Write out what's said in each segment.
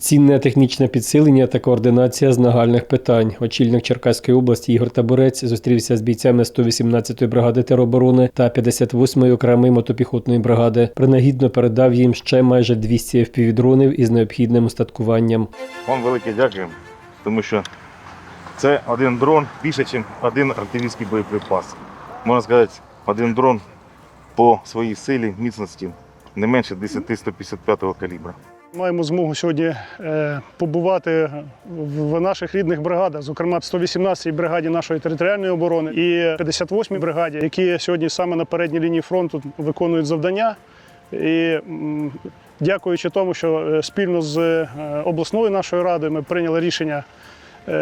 Цінне технічне підсилення та координація з нагальних питань. Очільник Черкаської області Ігор Табурець зустрівся з бійцями 118-ї бригади тероборони та 58-ї окремої мотопіхотної бригади. Принагідно передав їм ще майже 200 FPV-дронів із необхідним устаткуванням. Вам велике дякую, тому що це один дрон більше, ніж один артилерійський боєприпас. Можна сказати, один дрон по своїй силі, міцності не менше 10-155 калібра. Маємо змогу сьогодні е, побувати в наших рідних бригадах, зокрема в 118-й бригаді нашої територіальної оборони і 58-й бригаді, які сьогодні саме на передній лінії фронту виконують завдання. І дякуючи тому, що е, спільно з е, обласною нашою радою ми прийняли рішення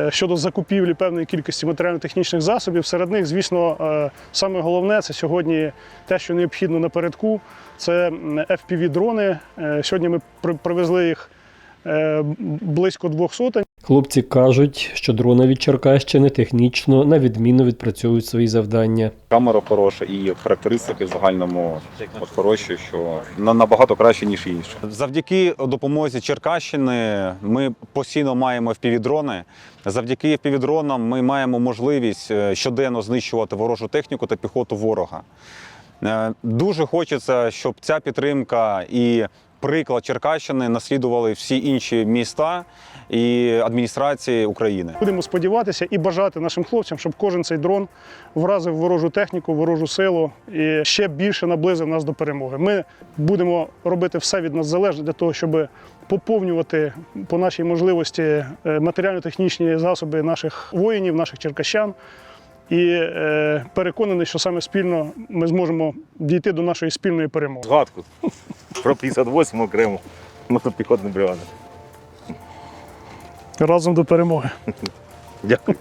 щодо закупівлі певної кількості матеріально-технічних засобів. Серед них, звісно, е, саме головне це сьогодні те, що необхідно напередку. Це м, FPV-дрони. Е, Сьогодні ми привезли їх е, близько двох сотень. Хлопці кажуть, що дрони від Черкащини технічно на відмінно відпрацьовують свої завдання. Камера хороша і характеристики в загальному от хороші, що на- набагато краще, ніж інші. Завдяки допомозі Черкащини ми постійно маємо впівдрони. Завдяки впівдронам ми маємо можливість е, щоденно знищувати ворожу техніку та піхоту ворога. Е, Дуже хочеться, щоб ця підтримка і приклад Черкащини наслідували всі інші міста і адміністрації України. Будемо сподіватися і бажати нашим хлопцям, щоб кожен цей дрон вразив ворожу техніку, ворожу силу і ще більше наблизив нас до перемоги. Ми будемо робити все від нас залежне для того, щоб поповнювати по нашій можливості е, матеріально-технічні засоби наших воїнів, наших черкащан. І е, переконаний, що саме спільно ми зможемо дійти до нашої спільної перемоги. Згадку про 58 окремо. Мотопіхотний бригаду. Разом до перемоги. Дякую.